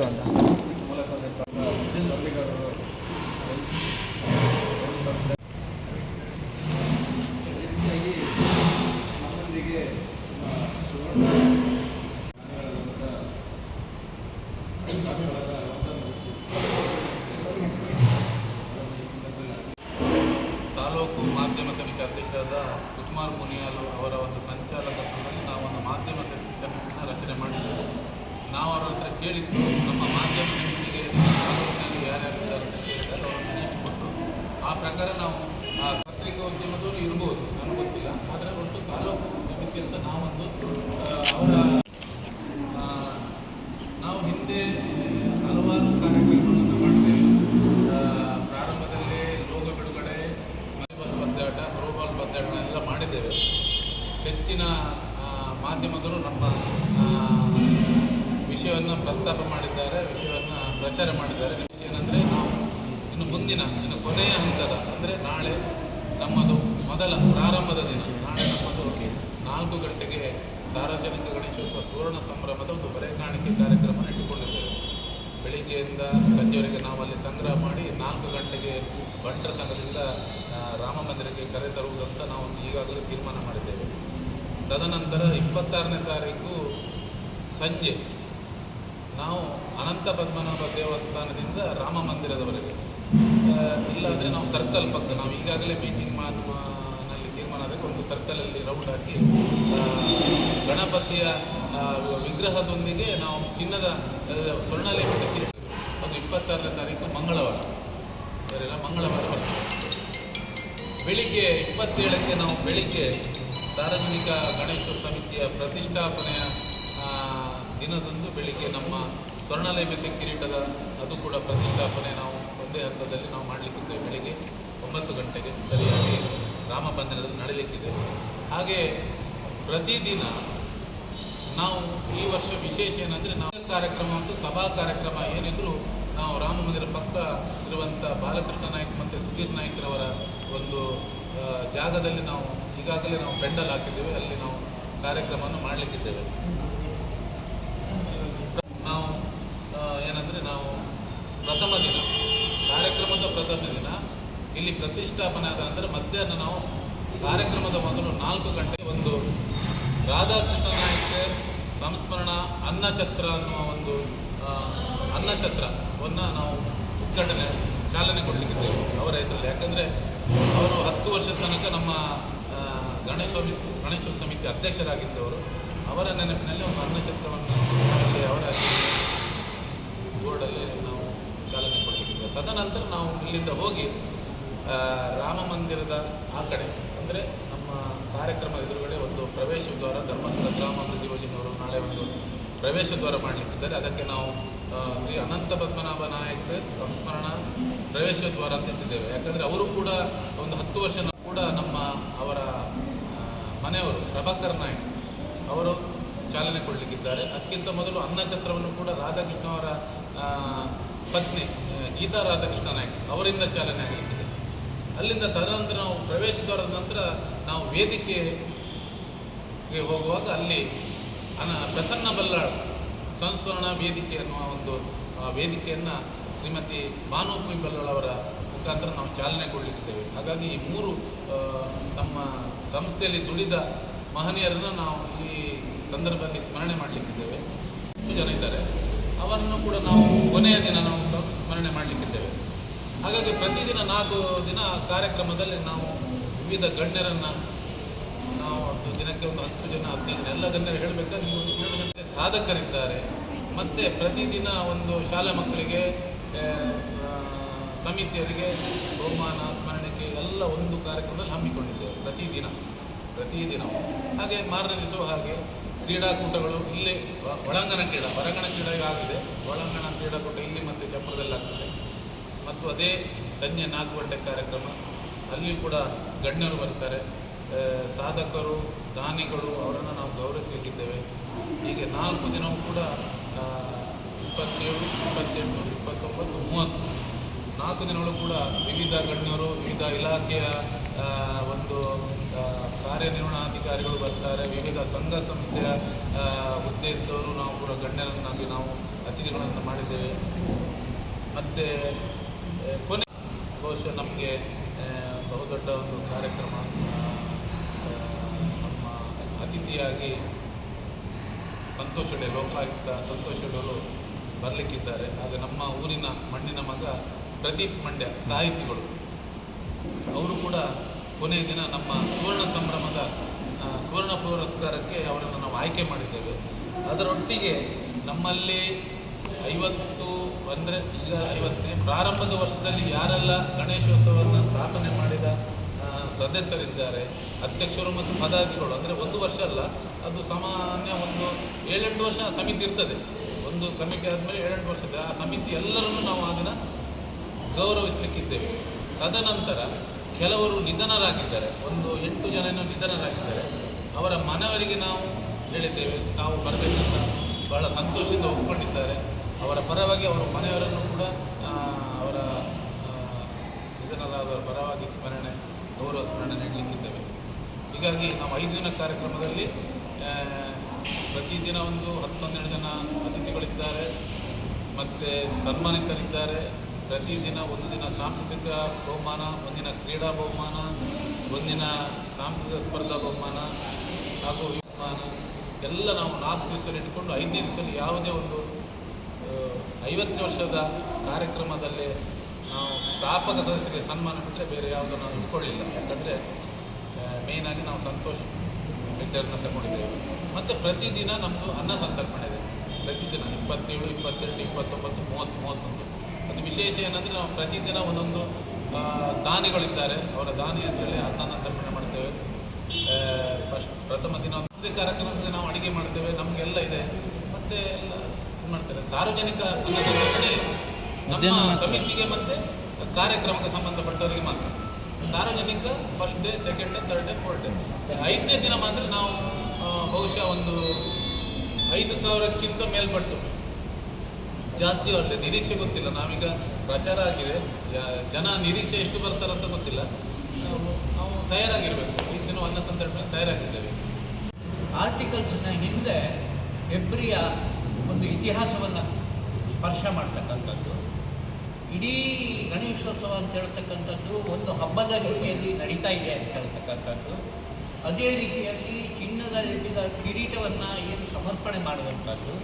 ಆಗ್ತದೆ ಅಂತ ತಾಲೂಕು ಮಾಧ್ಯಮ ಸಮಿತಿ ಅಧ್ಯಕ್ಷರಾದ ಸುಕುಮಾರ್ ಮುನಿಯಾಲು ಅವರ ಒಂದು ಸಂಚಾಲಕತ್ವದಲ್ಲಿ ನಾವು ಒಂದು ಮಾಧ್ಯಮ ಸಮಿತಿ- ಸಮಿತಿನ ರಚನೆ ಮಾಡಿದ್ದೇವೆ ಕೇಳಿದ್ದು ನಮ್ಮ ಮಾಧ್ಯಮ ಸಮಿತಿಗೆ ತಾಲೂಕಿನಲ್ಲಿ ಯಾರ್ಯಾರಿದ್ದಾರೆ ಅಂತ ಕೇಳಿದಾಗ ಅವರು ಲಿಸ್ಟ್ ಕೊಟ್ಟರು ಆ ಪ್ರಕಾರ ನಾವು ಆ ಪತ್ರಿಕೋದ್ಯಮದವರು ಇರ್ಬೋದು, ನನಗೆ ಗೊತ್ತಿಲ್ಲ. ಆದರೆ ಒಟ್ಟು ತಾಲೂಕು ಸಮಿತಿ ಅಂತ ನಾವೊಂದು ಅವರ ಆ, ನಾವು ಹಿಂದೆ ಹಲವಾರು ಕಾರ್ಯಕ್ರಮಗಳನ್ನು ಮಾಡಿದ್ದೇವೆ ಆ, ಪ್ರಾರಂಭದಲ್ಲಿ ಲೋಗ ಬಿಡುಗಡೆ ವಾಲಿಬಾಲ್ ಪಂದ್ಯಾಟ ಥ್ರೋಬಾಲ್ ಪಂದ್ಯಾಟನೆಲ್ಲ ಮಾಡಿದ್ದೇವೆ ಹೆಚ್ಚಿನ ಆ, ಮಾಧ್ಯಮದವರು ನಮ್ಮ ವಿಷಯವನ್ನು ಪ್ರಸ್ತಾಪ ಮಾಡಿದ್ದಾರೆ ವಿಷಯವನ್ನು ಪ್ರಚಾರ ಮಾಡಿದ್ದಾರೆ ವಿಷಯ ಏನಂದರೆ ನಾವು ಇನ್ನು ಮುಂದಿನ ಇನ್ನು ಕೊನೆಯ ಹಂತದ, ಅಂದರೆ ನಾಳೆ ನಮ್ಮದು ಮೊದಲ ಪ್ರಾರಂಭದ ದಿನ. ನಾಳೆ ನಮ್ಮದು ನಾಲ್ಕು ಗಂಟೆಗೆ ಸಾರ್ವಜನಿಕ ಗಣೇಶೋತ್ಸವ ಸುವರ್ಣ ಸಂಭ್ರಮದ ಒಂದು ಬರೆ ಕಾಣಿಕೆ ಕಾರ್ಯಕ್ರಮ ಇಟ್ಟುಕೊಂಡಿದ್ದೇವೆ ಬೆಳಿಗ್ಗೆಯಿಂದ ಸಂಜೆವರೆಗೆ ನಾವು ಅಲ್ಲಿ ಸಂಗ್ರಹ ಮಾಡಿ ನಾಲ್ಕು ಗಂಟೆಗೆ ಬಂಟರ ಸಂಘದಿಂದ ರಾಮ ಮಂದಿರಕ್ಕೆ ಕರೆತರುವುದಂತ ನಾವು ಈಗಾಗಲೇ ತೀರ್ಮಾನ ಮಾಡಿದ್ದೇವೆ. ತದನಂತರ ಇಪ್ಪತ್ತಾರನೇ ತಾರೀಕು ಸಂಜೆ, ನಾವು ಅನಂತ ಪದ್ಮನಾಭ ದೇವಸ್ಥಾನದಿಂದ ರಾಮ ಮಂದಿರದವರೆಗೆ. ಸರ್ಕಲ್ ಪಕ್ಕ ನಾವು ಈಗಾಗಲೇ ಮೀಟಿಂಗ್ನಲ್ಲಿ ತೀರ್ಮಾನ ಆದಾಗ ಒಂದು ಸರ್ಕಲಲ್ಲಿ ರೌಂಡ್ ಹಾಕಿ ಗಣಪತಿಯ ವಿಗ್ರಹದೊಂದಿಗೆ ನಾವು ಚಿನ್ನದ ಸ್ವರ್ಣಲೇ ಸ್ವರ್ಣಲೇಖಕ್ಕೆ ಅದು ಇಪ್ಪತ್ತಾರನೇ ತಾರೀಕು ಮಂಗಳವಾರ. ಸರಿಲ್ಲ ಮಂಗಳವಾರ ಬರ್ತದೆ. ಬೆಳಿಗ್ಗೆ ಇಪ್ಪತ್ತೇಳಕ್ಕೆ ನಾವು ಬೆಳಿಗ್ಗೆ ಸಾರ್ವಜನಿಕ ಗಣೇಶ ಸಮಿತಿಯ ಪ್ರತಿಷ್ಠಾಪನೆಯ ದಿನದಂದು ಬೆಳಿಗ್ಗೆ ನಮ್ಮ ಸ್ವರ್ಣಲೇಪತೆ ಕಿರೀಟದ, ಅದು ಕೂಡ ಪ್ರತಿಷ್ಠಾಪನೆ ನಾವು ಒಂದೇ ಹಂತದಲ್ಲಿ ನಾವು ಮಾಡಲಿಕ್ಕಿದ್ದೇವೆ ಬೆಳಿಗ್ಗೆ ಒಂಬತ್ತು ಗಂಟೆಗೆ ಸರಿಯಾಗಿ ರಾಮ ಬಂಧನದಲ್ಲಿ ನಡೀಲಿಕ್ಕಿದೆ. ಹಾಗೆ ಪ್ರತಿದಿನ ನಾವು ಈ ವರ್ಷ ವಿಶೇಷ ಏನಂದರೆ ನಾವು ಕಾರ್ಯಕ್ರಮ ಮತ್ತು ಸಭಾ ಕಾರ್ಯಕ್ರಮ ಏನಿದ್ರು ನಾವು ರಾಮ ಮಂದಿರ ಪಕ್ಕ ಇರುವಂಥ ಬಾಲಕೃಷ್ಣ ನಾಯ್ಕ ಮತ್ತು ಸುಧೀರ್ ನಾಯ್ಕರವರ ಒಂದು ಜಾಗದಲ್ಲಿ ನಾವು ಈಗಾಗಲೇ ನಾವು ಪೆಂಡಲ್ ಹಾಕಿದ್ದೇವೆ. ಅಲ್ಲಿ ನಾವು ಕಾರ್ಯಕ್ರಮವನ್ನು ಮಾಡಲಿಕ್ಕಿದ್ದೇವೆ. ನಾವು ಏನಂದರೆ ನಾವು ಪ್ರಥಮ ದಿನ ಕಾರ್ಯಕ್ರಮದ ಪ್ರಥಮ ದಿನ. ಇಲ್ಲಿ ಪ್ರತಿಷ್ಠಾಪನೆ ಆದ ನಂತರ ಮಧ್ಯಾಹ್ನ ನಾವು ಕಾರ್ಯಕ್ರಮದ ಮೊದಲು ನಾಲ್ಕು ಗಂಟೆ ಒಂದು ರಾಧಾಕೃಷ್ಣ ನಾಯಕ ಸಂಸ್ಮರಣ ಅನ್ನಛತ್ರ ಅನ್ನುವ ಒಂದು ಆ, ಅನ್ನಛತ್ರವನ್ನು ನಾವು ಉದ್ಘಾಟನೆ ಚಾಲನೆ ಕೊಡಲಿಕ್ಕಿದ್ದೇವೆ ಅವರ ಹೆಸರಲ್ಲಿ. ಯಾಕಂದರೆ ಅವರು ಹತ್ತು ವರ್ಷದ ತನಕ ನಮ್ಮ ಗಣೇಶ ಗಣೇಶ ಸಮಿತಿ ಅಧ್ಯಕ್ಷರಾಗಿದ್ದವರು. ಅವರ ನೆನಪಿನಲ್ಲಿ ಒಂದು ಅನ್ನಛತ್ರವನ್ನು ಅಲ್ಲಿ ಅವರ ಬೋರ್ಡಲ್ಲಿ ತದನಂತರ ನಾವು ಇಲ್ಲಿಂದ ಹೋಗಿ ರಾಮ ಮಂದಿರದ ಆ ಕಡೆ, ಅಂದರೆ ನಮ್ಮ ಕಾರ್ಯಕ್ರಮ ಎದುರುಗಡೆ ಒಂದು ಪ್ರವೇಶ ದ್ವಾರ, ಧರ್ಮಸ್ಥಳ ಗ್ರಾಮಾಭಿವೃದ್ಧಿ ಯೋಜನೆಯವರು ನಾಳೆ ಒಂದು ಪ್ರವೇಶ ದ್ವಾರ ಮಾಡಲಿಕ್ಕಿದ್ದಾರೆ ಅದಕ್ಕೆ ನಾವು ಶ್ರೀ ಅನಂತ ಪದ್ಮನಾಭ ನಾಯಕ್ ಸಂಸ್ಮರಣ ಪ್ರವೇಶ ದ್ವಾರ ಅಂತ ಇಟ್ಟಿದ್ದೇವೆ. ಯಾಕಂದರೆ ಅವರು ಕೂಡ ಒಂದು ಹತ್ತು ವರ್ಷ ಕೂಡ ನಮ್ಮ ಅವರ ಮನೆಯವರು ಪ್ರಭಾಕರ್ ನಾಯಕ್ ಅವರು ಚಾಲನೆ ಕೊಡಲಿಕ್ಕಿದ್ದಾರೆ. ಅದಕ್ಕಿಂತ ಮೊದಲು ಅನ್ನ ಅನ್ನಛತ್ರವನ್ನು ಕೂಡ ರಾಧಾಕೃಷ್ಣ ಅವರ ಪತ್ನಿ ಗೀತಾ ರಾಧಾಕೃಷ್ಣ ಅವರಿಂದ ಚಾಲನೆ ಆಗಲಿಕ್ಕಿದೆ ಅಲ್ಲಿಂದ ತದನಂತರ ನಾವು ಪ್ರವೇಶ ದ್ವಾರದ ನಂತರ ನಾವು ವೇದಿಕೆಗೆ ಹೋಗುವಾಗ ಅಲ್ಲಿ ಅನ ಪ್ರಸನ್ನ ಬಲ್ಲಾಳ್ ಸಂಸ್ಮರಣ ವೇದಿಕೆ ಅನ್ನುವ ಒಂದು ವೇದಿಕೆಯನ್ನು ಶ್ರೀಮತಿ ಭಾನುಪಿ ಬಲ್ಲಾಳವರ ಬಲ್ಲಾಳ್ ಅವರ ಮುಖಾಂತರ ನಾವು ಚಾಲನೆ ಕೊಡಲಿಕ್ಕಿದ್ದೇವೆ. ಹಾಗಾಗಿ ಈ ಮೂರು ನಮ್ಮ ಸಂಸ್ಥೆಯಲ್ಲಿ ದುಡಿದ ಮಹನೀಯರನ್ನು ನಾವು ಈ ಸಂದರ್ಭದಲ್ಲಿ ಸ್ಮರಣೆ ಮಾಡಲಿಕ್ಕಿದ್ದೇವೆ. ಜನ ಇದ್ದಾರೆ ಅವರನ್ನು ಕೂಡ ನಾವು ಕೊನೆಯ ದಿನ ನಾವು ಸ್ಮರಣೆ ಮಾಡಲಿಕ್ಕಿದ್ದೇವೆ. ಹಾಗಾಗಿ ಪ್ರತಿದಿನ ನಾಲ್ಕು ದಿನ ಕಾರ್ಯಕ್ರಮದಲ್ಲಿ ನಾವು ವಿವಿಧ ಗಣ್ಯರನ್ನು ನಾವು ಒಂದು ದಿನಕ್ಕೆ ಒಂದು ಹತ್ತು ಜನ, ಹದಿನೈದು ಜನ, ಎಲ್ಲ ಗಣ್ಯರು ಹೇಳಬೇಕಾದ್ರೆ ನೀವು ಏಳು ಗಂಟೆ ಸಾಧಕರಿದ್ದಾರೆ. ಮತ್ತು ಪ್ರತಿದಿನ ಒಂದು ಶಾಲಾ ಮಕ್ಕಳಿಗೆ ಸಮಿತಿಯರಿಗೆ ಬಹುಮಾನ, ಸ್ಮರಣೆಗೆ ಎಲ್ಲ ಒಂದು ಕಾರ್ಯಕ್ರಮದಲ್ಲಿ ಹಮ್ಮಿಕೊಂಡಿದ್ದೇವೆ ಪ್ರತಿದಿನ ಪ್ರತಿದಿನ ಹಾಗೆ ಮಾರನೇ ಹಾಗೆ. ಕ್ರೀಡಾಕೂಟಗಳು ಇಲ್ಲಿ ಒಳಾಂಗಣ ಕ್ರೀಡಾ, ಹೊರಾಂಗಣ ಕ್ರೀಡೆ ಆಗಿದೆ. ಒಳಾಂಗಣ ಕ್ರೀಡಾಕೂಟ ಇಲ್ಲಿ ಮತ್ತು ಚಪ್ಪರದಲ್ಲಾಗ್ತದೆ ಮತ್ತು ಅದೇ ಧನ್ಯ ನಾಲ್ಕು ಕಾರ್ಯಕ್ರಮ. ಅಲ್ಲಿ ಕೂಡ ಗಣ್ಯರು ಬರ್ತಾರೆ. ಸಾಧಕರು, ದಾನಿಗಳು, ಅವರನ್ನು ನಾವು ಗೌರವಿಸಬೇಕಿದ್ದೇವೆ. ಹೀಗೆ ನಾಲ್ಕು ದಿನವೂ ಕೂಡ ಇಪ್ಪತ್ತೇಳು, ಇಪ್ಪತ್ತೆಂಟು, ಇಪ್ಪತ್ತೊಂಬತ್ತು, ಮೂವತ್ತು, ನಾಲ್ಕು ದಿನಗಳು ಕೂಡ ವಿವಿಧ ಗಣ್ಯರು, ವಿವಿಧ ಇಲಾಖೆಯ ಒಂದು ಕಾರ್ಯನಿರ್ವಹಣಾಧಿಕಾರಿಗಳು ಬರ್ತಾರೆ, ವಿವಿಧ ಸಂಘ ಸಂಸ್ಥೆಯ ಹುದ್ದೆ ಇದ್ದವರು ನಾವು ಕೂಡ ಗಣ್ಯರನ್ನಾಗಿ ನಾವು ಅತಿಥಿಗಳನ್ನು ಮಾಡಿದ್ದೇವೆ. ಮತ್ತು ಕೊನೆ ಬಹುಶಃ ನಮಗೆ ಬಹುದೊಡ್ಡ ಒಂದು ಕಾರ್ಯಕ್ರಮ ನಮ್ಮ ಅತಿಥಿಯಾಗಿ ಸಂತೋಷ್ ಹೆಡೆ ಲೋಕಾಯುಕ್ತ ಸಂತೋಷ ಹೆಡರು ಬರಲಿಕ್ಕಿದ್ದಾರೆ. ಹಾಗೆ ನಮ್ಮ ಊರಿನ ಮಣ್ಣಿನ ಮಗ ಪ್ರದೀಪ್ ಮಂಡ್ಯ, ಸಾಹಿತಿಗಳು. ಅವರು ಕೂಡ ಕೊನೆಯ ದಿನ ನಮ್ಮ ಸುವರ್ಣ ಸಂಭ್ರಮದ ಸುವರ್ಣ ಪುರಸ್ಕಾರಕ್ಕೆ ಅವರನ್ನು ನಾವು ಆಯ್ಕೆ ಮಾಡಿದ್ದೇವೆ. ಅದರೊಟ್ಟಿಗೆ ನಮ್ಮಲ್ಲಿ ಐವತ್ತು ಅಂದರೆ ಈಗ ಐವತ್ತನೇ ಪ್ರಾರಂಭದ ವರ್ಷದಲ್ಲಿ ಯಾರೆಲ್ಲ ಗಣೇಶೋತ್ಸವವನ್ನು ಸ್ಥಾಪನೆ ಮಾಡಿದ ಸದಸ್ಯರಿದ್ದಾರೆ, ಅಧ್ಯಕ್ಷರು ಮತ್ತು ಪದಾಧಿಗಳು ಅಂದರೆ ಒಂದು ವರ್ಷ ಅಲ್ಲ, ಅದು ಸಾಮಾನ್ಯ ಒಂದು ಏಳೆಂಟು ವರ್ಷ ಸಮಿತಿ ಇರ್ತದೆ. ಒಂದು ಕಮಿಟಿ ಆದಮೇಲೆ ಏಳೆಂಟು ವರ್ಷದ ಆ ಸಮಿತಿ ಎಲ್ಲರನ್ನೂ ನಾವು ಆ ದಿನ ಗೌರವಿಸಲಿಕ್ಕಿದ್ದೇವೆ. ತದನಂತರ ಕೆಲವರು ನಿಧನರಾಗಿದ್ದಾರೆ. ಒಂದು ಎಂಟು ಜನನ ನಿಧನರಾಗಿದ್ದಾರೆ. ಅವರ ಮನವರಿಗೆ ನಾವು ಹೇಳಿದ್ದೇವೆ ತಾವು ಬರಬೇಕಂತ ಬಹಳ ಸಂತೋಷದಿಂದ ಒಪ್ಪಿಕೊಂಡಿದ್ದಾರೆ ಅವರ ಪರವಾಗಿ ಅವರ ಮನೆಯವರನ್ನು ಕೂಡ ಅವರ ನಿಧನರಾದ ನಿಧನರಾದವರ ಪರವಾಗಿ ಸ್ಮರಣೆ, ಗೌರವ ಸ್ಮರಣೆ ನೀಡಲಿಕ್ಕಿದ್ದೇವೆ. ಹೀಗಾಗಿ ನಾವು ಐದು ದಿನ ಕಾರ್ಯಕ್ರಮದಲ್ಲಿ ಪ್ರತಿದಿನ ಒಂದು ಹತ್ತೊಂದೆರಡು ಜನ ಅತಿಥಿಗಳಿದ್ದಾರೆ. ಮತ್ತು ಸನ್ಮಾನಿತರಿದ್ದಾರೆ. ಪ್ರತಿದಿನ ಒಂದು ದಿನ ಸಾಂಸ್ಕೃತಿಕ ಬಹುಮಾನ ಒಂದಿನ ಕ್ರೀಡಾ ಬಹುಮಾನ ಒಂದಿನ ಸಾಂಸ್ಕೃತಿಕ ಸ್ಪರ್ಧಾ ಬಹುಮಾನ, ಹಾಗೂ ವಿಮಾನ ಎಲ್ಲ ನಾವು ನಾಲ್ಕು ದಿವಸದಲ್ಲಿ ಇಟ್ಕೊಂಡು ಐದನೇ ದಿವಸದಲ್ಲಿ ಯಾವುದೇ ಒಂದು ಐವತ್ತನೇ ವರ್ಷದ ಕಾರ್ಯಕ್ರಮದಲ್ಲಿ ನಾವು ಸ್ಥಾಪಕ ಸದಸ್ಯರಿಗೆ ಸನ್ಮಾನ ಬಿಟ್ಟರೆ ಬೇರೆ ಯಾವುದನ್ನು ನಾವು ಇಟ್ಕೊಳ್ಳಿಲ್ಲ. ಯಾಕಂದರೆ ಮೇಯ್ನಾಗಿ ನಾವು ಸಂತೋಷ್ ಅಂತ ತಗೊಂಡಿದ್ದೇವೆ. ಮತ್ತು ಪ್ರತಿದಿನ ನಮ್ಮದು ಅನ್ನ ಸಂತರ್ಪಣೆ ಇದೆ. ಪ್ರತಿದಿನ ಇಪ್ಪತ್ತೇಳು ಇಪ್ಪತ್ತೆಂಟು ಇಪ್ಪತ್ತೊಂಬತ್ತು, ಮೂವತ್ತು, ಮೂವತ್ತೊಂದು. ಅದು ವಿಶೇಷ ಏನಂದರೆ ನಾವು ಪ್ರತಿದಿನ ಒಂದೊಂದು ದಾನಿಗಳಿದ್ದಾರೆ. ಅವರ ದಾನಿ ಹೆಸರಲ್ಲಿ ಅನ್ನ ತರ್ಪಣೆ ಮಾಡ್ತೇವೆ. ಫಸ್ಟ್ ಪ್ರಥಮ ದಿನ ಒಂದೇ ಕಾರ್ಯಕ್ರಮಕ್ಕೆ ನಾವು ಅಡುಗೆ ಮಾಡ್ತೇವೆ. ನಮಗೆಲ್ಲ ಇದೆ. ಮತ್ತೆ ಎಲ್ಲ ಇದು ಮಾಡ್ತಾರೆ? ಸಾರ್ವಜನಿಕ ನಮ್ಮ ಸಮಿತಿಗೆ ಮತ್ತೆ ಕಾರ್ಯಕ್ರಮಕ್ಕೆ ಸಂಬಂಧಪಟ್ಟವರಿಗೆ ಮಾತ್ರ. ಸಾರ್ವಜನಿಕ first day second day third day fourth day ಐದನೇ ದಿನ ಮಾತ್ರ ನಾವು ಬಹುಶಃ ಒಂದು ಐದು ಸಾವಿರಕ್ಕಿಂತ ಮೇಲ್ಪಟ್ಟು ಜಾಸ್ತಿ ಒಳ್ಳೆ ನಿರೀಕ್ಷೆ ಗೊತ್ತಿಲ್ಲ. ನಾವೀಗ ಪ್ರಚಾರ ಆಗಿದೆ. ಜನ ನಿರೀಕ್ಷೆ ಎಷ್ಟು ಬರ್ತಾರಂತ ಗೊತ್ತಿಲ್ಲ. ನಾವು ತಯಾರಾಗಿರಬೇಕು. ಐದು ದಿನ ಅನ್ನ ಸಂದರ್ಭದಲ್ಲಿ ತಯಾರಾಗಿದ್ದೇವೆ. ಆರ್ಟಿಕಲ್ಸ್ನ ಹಿಂದೆ ಹೆಬ್ರಿಯ ಒಂದು ಇತಿಹಾಸವನ್ನು ಸ್ಪರ್ಶ ಮಾಡ್ತಕ್ಕಂಥದ್ದು. ಇಡೀ ಗಣೇಶೋತ್ಸವ ಅಂತ ಹೇಳ್ತಕ್ಕಂಥದ್ದು ಒಂದು ಹಬ್ಬದ ರೀತಿಯಲ್ಲಿ ನಡೀತಾ ಇದೆ ಅಂತ ಹೇಳ್ತಕ್ಕಂಥದ್ದು. ಅದೇ ರೀತಿಯಲ್ಲಿ ಚಿನ್ನದ ಲಿಪಿದ ಕಿರೀಟವನ್ನು ಏನು ಸಮರ್ಪಣೆ ಮಾಡುವಂಥದ್ದು.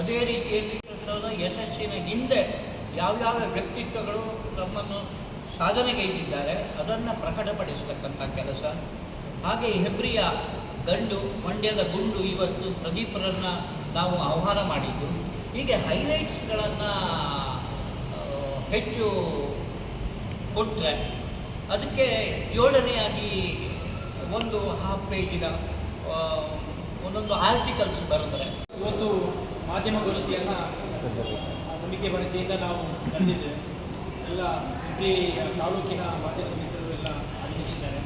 ಅದೇ ರೀತಿಯಲ್ಲಿ ಉತ್ಸವದ ಯಶಸ್ಸಿನ ಹಿಂದೆ ಯಾವ್ಯಾವ ವ್ಯಕ್ತಿತ್ವಗಳು ತಮ್ಮನ್ನು ಸಾಧನೆಗೈದಿದ್ದಾರೆ ಅದನ್ನು ಪ್ರಕಟಪಡಿಸ್ತಕ್ಕಂಥ ಕೆಲಸ. ಹಾಗೆ ಹೆಬ್ರಿಯ ಗಂಡು, ಮಂಡ್ಯದ ಗುಂಡು ಇವತ್ತು ಪ್ರದೀಪರನ್ನು ನಾವು ಆಹ್ವಾನ ಮಾಡಿದ್ದು. ಹೀಗೆ ಹೈಲೈಟ್ಸ್ಗಳನ್ನು ಹೆಚ್ಚು ಕೊಟ್ಟರೆ ಅದಕ್ಕೆ ಜೋಡಣೆಯಾಗಿ ಒಂದು ಹಾಫ್ ಪೇಜಿನ ಒಂದೊಂದು ಆರ್ಟಿಕಲ್ಸ್ ಬರೆದ್ರೆ. ಇವತ್ತು ಮಾಧ್ಯಮಗೋಷ್ಠಿಯನ್ನು ಸಮಿತಿ ವರದಿಯಿಂದ ನಾವು ನಡೆದಿದ್ದೇವೆ ಎಲ್ಲ ಇಡೀ ತಾಲೂಕಿನ ಮಾಧ್ಯಮ ಮಿತ್ರರು ಎಲ್ಲ ಆಗಮಿಸಿದ್ದಾರೆ.